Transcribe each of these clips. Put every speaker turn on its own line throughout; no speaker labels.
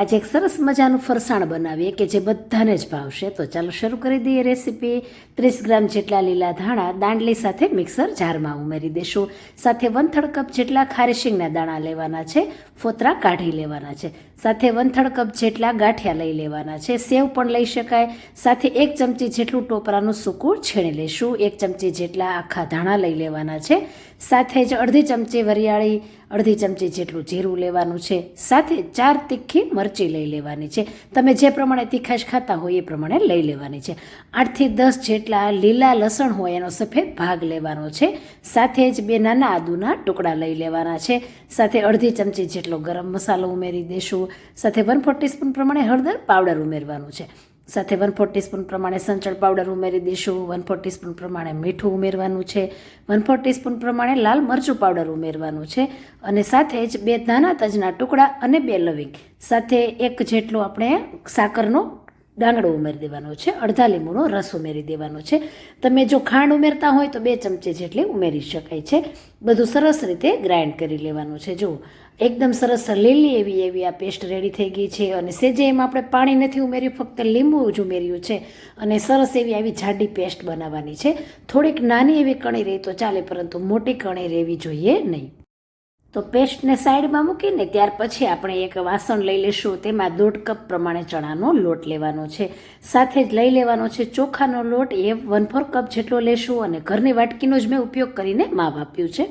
આજે એક સરસ મજાનું ફરસાણ બનાવીએ કે જે બધાને જ ભાવશે. તો ચાલો શરૂ કરી દઈએ રેસીપી. ત્રીસ ગ્રામ જેટલા લીલા ધાણા દાંડલી સાથે મિક્સર જારમાં ઉમેરી દેશું. સાથે વન થર્ડ કપ જેટલા ખારીશિંગના દાણા લેવાના છે. ફોતરા કાઢી લેવાના છે. સાથે વન કપ જેટલા ગાંઠિયા લઈ લેવાના છે. સેવ પણ લઈ શકાય. સાથે એક ચમચી જેટલું ટોપરાનું સૂકું છીણી લઈશું એક ચમચી જેટલા આખા ધાણા લઈ લેવાના છે. સાથે જ અડધી ચમચી વરિયાળી, અડધી ચમચી જેટલું જીરું લેવાનું છે. સાથે ચાર તીખી મરચી લઈ લેવાની છે. તમે જે પ્રમાણે તીખાશ ખાતા હોય એ પ્રમાણે લઈ લેવાની છે. આઠથી દસ જેટલા લીલા લસણ હોય એનો સફેદ ભાગ લેવાનો છે. સાથે જ બે નાના આદુના ટુકડા લઈ લેવાના છે. સાથે અડધી ચમચી જેટલો ગરમ મસાલો ઉમેરી દેશું. સાથે વન ફોર ટીસ્પૂન પ્રમાણે હળદર પાવડર ઉમેરવાનું છે. સાથે વન ફોર ટીસ્પૂન પ્રમાણે સંચળ પાવડર ઉમેરી દઈશું. વન ફોર ટીસ્પૂન પ્રમાણે મીઠું ઉમેરવાનું છે. વન ફોર ટીસ્પૂન પ્રમાણે લાલ મરચું પાવડર ઉમેરવાનું છે. અને સાથે જ બે નાના તજના ટુકડા અને બે લવિંગ. સાથે એક જેટલો આપણે સાકરનો ગાંગડો ઉમેરી દેવાનો છે અડધા લીંબુનો રસ ઉમેરી દેવાનો છે. તમે જો ખાંડ ઉમેરતા હોય તો બે ચમચી જેટલી ઉમેરી શકાય છે. બધું સરસ રીતે ગ્રાઇન્ડ કરી લેવાનું છે. જુઓ, એકદમ સરસ લીલી એવી એવી આ પેસ્ટ રેડી થઈ ગઈ છે અને સેજે એમાં આપણે પાણી નથી ઉમેર્યું, ફક્ત લીંબુ જ ઉમેર્યું છે અને સરસ એવી આવી જાડી પેસ્ટ બનાવવાની છે. થોડીક નાની એવી કણી રહી તો ચાલે, પરંતુ મોટી કણી રહેવી જોઈએ નહીં. તો પેસ્ટને સાઈડમાં મૂકીને ત્યાર પછી આપણે એક વાસણ લઈ લેશું. તેમાં દોઢ કપ પ્રમાણે ચણાનો લોટ લેવાનો છે. સાથે જ લઈ લેવાનો છે ચોખાનો લોટ. એ વન ફોર કપ જેટલો લેશું અને ઘરની વાટકીનો જ મેં ઉપયોગ કરીને માપ આપ્યું છે.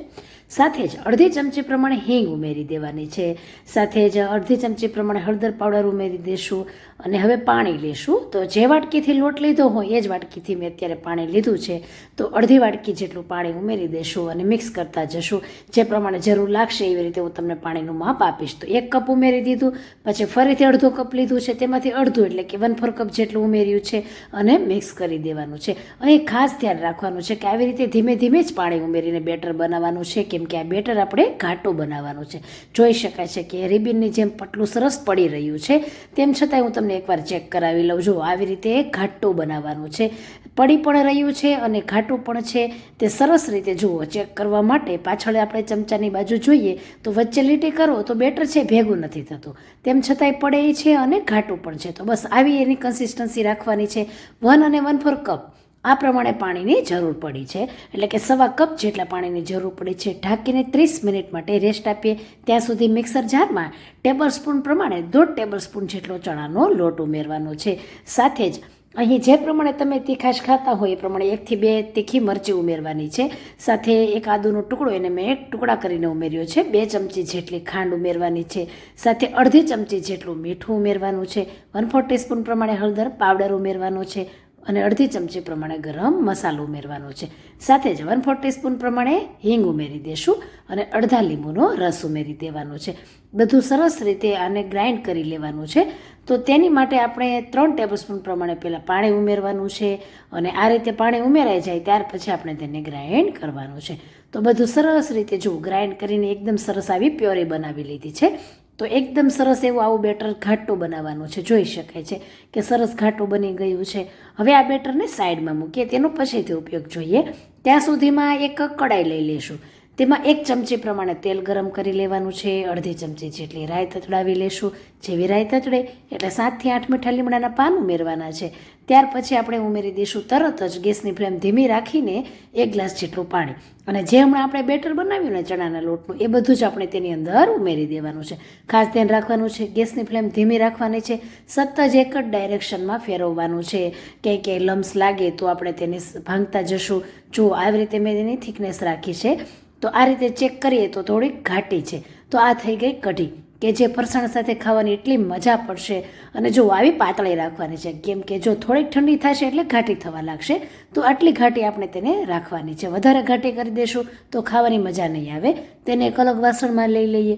સાથે જ અડધી ચમચી પ્રમાણે હિંગ ઉમેરી દેવાની છે. સાથે જ અડધી ચમચી પ્રમાણે હળદર પાવડર ઉમેરી દેશું અને હવે પાણી લેશું. તો જે વાટકીથી લોટ લીધો હોય એ જ વાટકીથી મેં અત્યારે પાણી લીધું છે. તો અડધી વાટકી જેટલું પાણી ઉમેરી દેશું અને મિક્સ કરતા જશું. જે પ્રમાણે જરૂર લાગશે એવી રીતે હું તમને પાણીનું માપ આપીશ. તો એક કપ ઉમેરી દીધું, પછી ફરીથી અડધો કપ લીધું છે. તેમાંથી અડધું એટલે કે વન ફોર કપ જેટલું ઉમેર્યું છે અને મિક્સ કરી દેવાનું છે. અહીં ખાસ ધ્યાન રાખવાનું છે કે આવી રીતે ધીમે ધીમે જ પાણી ઉમેરીને બેટર બનાવવાનું છે કેમ કે આ બેટર આપણે ઘાટું બનાવવાનું છે. જોઈ શકાય છે કે રિબિનની જેમ પટલું સરસ પડી રહ્યું છે, તેમ છતાંય હું તમને એકવાર ચેક કરાવી લઉં. જો આવી રીતે ઘાટું બનાવવાનું છે, પડી પણ રહ્યું છે અને ઘાટું પણ છે, તે સરસ રીતે જુઓ. ચેક કરવા માટે પાછળ આપણે ચમચાની બાજુ જોઈએ, તો વચ્ચે લીટી કરો, તો બેટર છે, ભેગું નથી થતું. તેમ છતાંય પડે છે અને ઘાટું પણ છે. તો બસ આવી એની કન્સિસ્ટન્સી રાખવાની છે. વન અને વન ફોર કપ. આ પ્રમાણે પાણીની જરૂર પડી છે. એટલે કે સવા કપ જેટલા પાણીની જરૂર પડી છે. ઢાંકીને ત્રીસ મિનિટ માટે રેસ્ટ આપીએ. ત્યાં સુધી મિક્સર જારમાં ટેબલ સ્પૂન પ્રમાણે દોઢ ટેબલ સ્પૂન જેટલો ચણાનો લોટ ઉમેરવાનો છે. સાથે જ અહીં જે પ્રમાણે તમે તીખાશ ખાતા હોય એ પ્રમાણે એકથી બે તીખી મરચી ઉમેરવાની છે. સાથે એક આદુનો ટુકડો એને મેં ટુકડા કરીને ઉમેર્યો છે. બે ચમચી જેટલી ખાંડ ઉમેરવાની છે. સાથે અડધી ચમચી જેટલું મીઠું ઉમેરવાનું છે. વન ફોર ટીસ્પૂન પ્રમાણે હળદર પાવડર ઉમેરવાનો છે. અને અડધી ચમચી પ્રમાણે ગરમ મસાલો ઉમેરવાનો છે. સાથે જ વન ફોર ટીસ્પૂન પ્રમાણે હિંગ ઉમેરી દેશું અને અડધા લીંબુનો રસ ઉમેરી દેવાનો છે. બધું સરસ રીતે આને ગ્રાઇન્ડ કરી લેવાનું છે. તો તેની માટે આપણે ત્રણ ટેબલસ્પૂન પ્રમાણે પહેલાં પાણી ઉમેરવાનું છે અને આ રીતે પાણી ઉમેરાઈ જાય ત્યાર પછી આપણે તેને ગ્રાઇન્ડ કરવાનું છે. તો બધું સરસ રીતે જો ગ્રાઇન્ડ કરીને એકદમ સરસ આવી પ્યોરી બનાવી લીધી છે. તો એકદમ સરસ એવું આવું બેટર ઘાટું બનાવવાનું છે, જોઈ શકાય છે કે સરસ ઘાટું બની ગયું છે. હવે આ બેટરને સાઈડમાં મૂકીએ, તેનો પછીથી ઉપયોગ જોઈએ. ત્યાં સુધીમાં એક કડાઈ લઈ લેશું. તેમાં એક ચમચી પ્રમાણે તેલ ગરમ કરી લેવાનું છે, અડધી ચમચી જેટલી રાઈ તતડાવી લેશું. જેવી રાઈ તતડે એટલે સાતથી આઠ મીઠા લીમડાના પાન ઉમેરવાના છે. ત્યાર પછી આપણે ઉમેરી દઈશું તરત જ ગેસની ફ્લેમ ધીમી રાખીને એક ગ્લાસ જેટલું પાણી. અને જે હમણાં આપણે બેટર બનાવ્યું ને ચણાના લોટનું, એ બધું જ આપણે તેની અંદર ઉમેરી દેવાનું છે. ખાસ ધ્યાન રાખવાનું છે, ગેસની ફ્લેમ ધીમી રાખવાની છે. સતત જ એક જ ડાયરેક્શનમાં ફેરવવાનું છે. ક્યાંય ક્યાંય લમ્સ લાગે તો આપણે તેને ભાંગતા જશું. જો આવી રીતે મેં એની થિકનેસ રાખી છે તો આ રીતે ચેક કરીએ તો થોડીક ઘાટી છે. તો આ થઈ ગઈ કઢી, કે જે ફરસાણ સાથે ખાવાની એટલી મજા પડશે. અને જો આવી પાતળી રાખવાની છે, કેમ કે જો થોડીક ઠંડી થશે એટલે ઘાટી થવા લાગશે. તો આટલી ઘાટી આપણે તેને રાખવાની છે. વધારે ઘાટી કરી દેશું તો ખાવાની મજા નહીં આવે. તેને એક અલગ વાસણમાં લઈ લઈએ.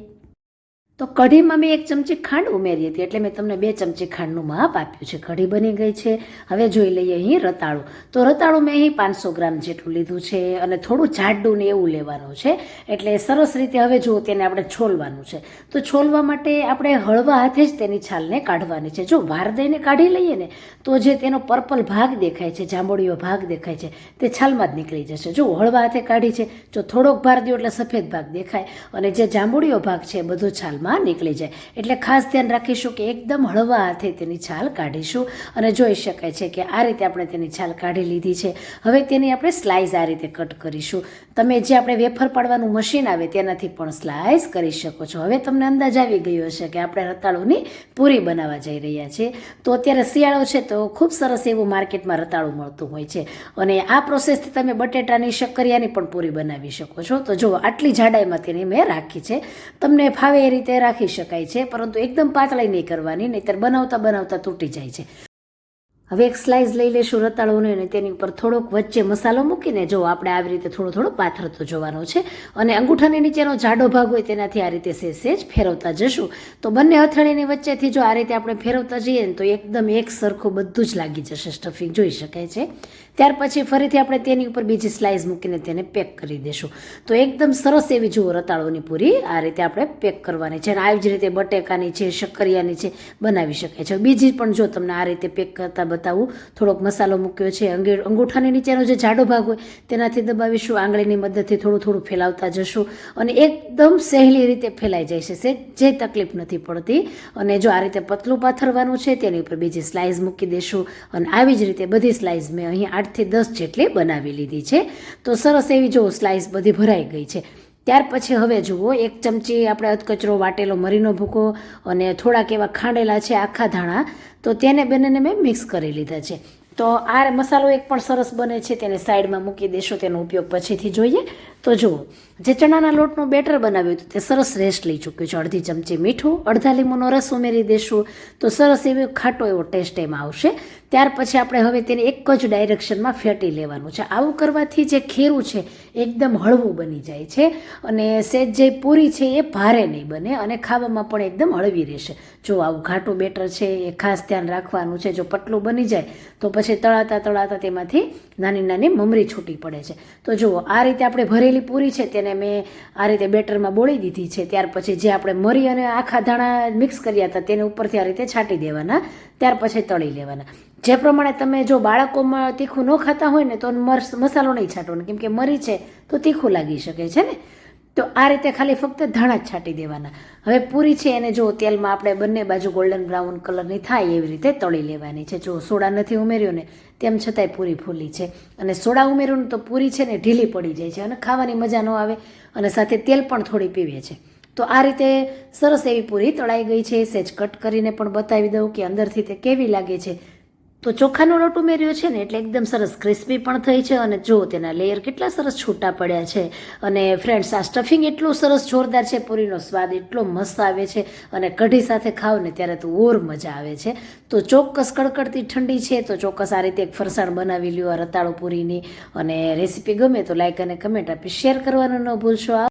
તો કઢીમાં મેં એક ચમચી ખાંડ ઉમેરી હતી, એટલે મેં તમને બે ચમચી ખાંડનું માપ આપ્યું છે. કઢી બની ગઈ છે. હવે જોઈ લઈએ અહીં રતાળું. તો રતાળું મેં અહીં પાંચસો ગ્રામ જેટલું લીધું છે અને થોડું જાડું ને એવું લેવાનું છે. એટલે સરસ રીતે હવે જુઓ, તેને આપણે છોલવાનું છે. તો છોલવા માટે આપણે હળવા હાથે જ તેની છાલને કાઢવાની છે. જો વાર દઈને કાઢી લઈએ ને, તો જે તેનો પર્પલ ભાગ દેખાય છે, જાંબુડીયો ભાગ દેખાય છે, તે છાલમાં જ નીકળી જશે. જો હળવા હાથે કાઢી છે, જો થોડોક ભાર દો એટલે સફેદ ભાગ દેખાય. અને જે જાંબુડીયો ભાગ છે બધો છાલમાં તેલમાં નીકળી જાય. એટલે ખાસ ધ્યાન રાખીશું કે એકદમ હળવા હાથે તેની છાલ કાઢીશું અને જોઈ શકાય છે કે આ રીતે આપણે તેની છાલ કાઢી લીધી છે. હવે તેની આપણે સ્લાઇસ આ રીતે કટ કરીશું. તમે જે આપણે વેફર પાડવાનું મશીન આવે તેનાથી પણ સ્લાઇસ કરી શકો છો. હવે તમને અંદાજ આવી ગયો હશે કે આપણે રતાળુની પૂરી બનાવવા જઈ રહ્યા છીએ. તો અત્યારે શિયાળો છે તો ખૂબ સરસ એવું માર્કેટમાં રતાળું મળતું હોય છે. અને આ પ્રોસેસથી તમે બટેટાની, શક્કરિયાની પણ પૂરી બનાવી શકો છો. તો જો આટલી જાડાઈમાં તેની મેં રાખી છે. તમને ફાવે એ રીતે રાખી શકાય છે, પરંતુ એકદમ પાતળી નહીં કરવાની, નહીંતર બનાવતા બનાવતા તૂટી જાય છે. હવે એક સ્લાઇસ લઈ લેશું રતાળુને અને તેની ઉપર થોડોક વચ્ચે મસાલો મૂકીને, જો આપણે આવી રીતે થોડો થોડો પાથરતો જોવાનો છે, અને અંગૂઠાની નીચેનો જાડો ભાગ હોય તેનાથી આ રીતે સેજ સેજ ફેરવતા જશું. તો બંને હથેળીની વચ્ચેથી જો આ રીતે આપણે ફેરવતા જઈએ ને, તો એકદમ એક સરખું બધું જ લાગી જશે સ્ટફિંગ જોઈ શકાય છે. ત્યાર પછી ફરીથી આપણે તેની ઉપર બીજી સ્લાઇસ મૂકીને તેને પેક કરી દઈશું તો એકદમ સરસ એવી જુઓ રતાળોની પૂરી, આ રીતે આપણે પેક કરવાની છે અને આવી જ રીતે બટેકાની છે, શક્કરિયાની છે, બનાવી શકાય છે. બીજી પણ જો તમને આ રીતે પેક કરતા બતાવું, થોડોક મસાલો મૂક્યો છે, અંગે અંગૂઠાની નીચેનો જે જાડો ભાગ હોય, તેનાથી દબાવીશું, આંગળીની મદદથી થોડું થોડું ફેલાવતા જશું અને એકદમ સહેલી રીતે ફેલાઈ જાય છે જે તકલીફ નથી પડતી. અને જો આ રીતે પતલું પાથરવાનું છે, તેની ઉપર બીજી સ્લાઇસ મૂકી દેશું અને આવી જ રીતે બધી સ્લાઇસ મેં અહીં આઠથી દસ જેટલી બનાવી લીધી છે. તો સરસ એવી જો સ્લાઇસ બધી ભરાઈ ગઈ છે. ત્યાર પછી હવે જુઓ, એક ચમચી આપણે અધકચરો વાટેલો મરીનો ભૂકો અને થોડાક એવા ખાંડેલા છે આખા ધાણા. તો તેને બંનેને મેં મિક્સ કરી લીધા છે. તો આ મસાલો એક પણ સરસ બને છે, તેને સાઈડમાં મૂકી દેશો, તેનો ઉપયોગ પછીથી જોઈએ. તો જુઓ, જે ચણાના લોટનું બેટર બનાવ્યું હતું, તે સરસ રેસ્ટ લઈ ચૂક્યું છે. અડધી ચમચી મીઠું, અડધા લીંબુનો રસ ઉમેરી દેશું. તો સરસ એવો ખાટો એવો ટેસ્ટ એમાં આવશે. ત્યાર પછી આપણે હવે તેને એક જ ડાયરેક્શનમાં ફેટી લેવાનું છે. આવું કરવાથી જે ખીરું છે, એકદમ હળવું બની જાય છે અને સેજ જે પૂરી છે એ ભારે નહીં બને અને ખાવામાં પણ એકદમ હળવી રહેશે. જો આવું ઘાટું બેટર છે, એ ખાસ ધ્યાન રાખવાનું છે, જો પતલું બની જાય, તો પછી તળાતા તળાતા તેમાંથી નાની નાની મમરી છૂટી પડે છે. તો જુઓ, આ રીતે આપણે ભરેલી પૂરી છે, તેને મેં આ રીતે બેટરમાં બોળી દીધી છે. ત્યાર પછી જે આપણે મરી અને આખા ધાણા મિક્સ કર્યા હતા, તેને ઉપરથી આ રીતે છાંટી દેવાના, ત્યાર પછી તળી લેવાના. જે પ્રમાણે તમે જો બાળકોમાં તીખું ન ખાતા હોય ને, તો મસાલો નહીં છાંટવાનો, કેમ કે મરી છે, તો તીખું લાગી શકે છે ને? તો આ રીતે ખાલી ફક્ત ધાણા જ છાંટી દેવાના. હવે પૂરી છે એને જો તેલમાં આપણે બંને બાજુ ગોલ્ડન બ્રાઉન કલરની થાય એવી રીતે તળી લેવાની છે. જો સોડા નથી ઉમેર્યો ને તેમ છતાંય પૂરી ફૂલી છે. અને સોડા ઉમેર્યું ને તો પૂરી છે ને ઢીલી પડી જાય છે અને ખાવાની મજા ન આવે અને સાથે તેલ પણ થોડી પીવે છે. તો આ રીતે સરસ એવી પૂરી તળાઈ ગઈ છે. સેજ કટ કરીને પણ બતાવી દઉં કે અંદરથી તે કેવી લાગે છે. તો ચોખાનો લોટ ઉમેર્યો છે ને, એટલે એકદમ સરસ ક્રિસ્પી પણ થઈ છે અને જો તેના લેયર કેટલા સરસ છૂટા પડ્યા છે. અને ફ્રેન્ડ્સ આ સ્ટફિંગ એટલું સરસ જોરદાર છે, પૂરીનો સ્વાદ એટલો મસ્ત આવે છે અને કઢી સાથે ખાવ ને ત્યારે તો ઓર મજા આવે છે. તો ચોક્કસ કડકડતી ઠંડી છે તો ચોક્કસ આ રીતે એક ફરસાણ બનાવી લ્યો આ રતાળુ પૂરીની. અને રેસીપી ગમે તો લાઇક અને કમેન્ટ આપી શેર કરવાનું ન ભૂલશો.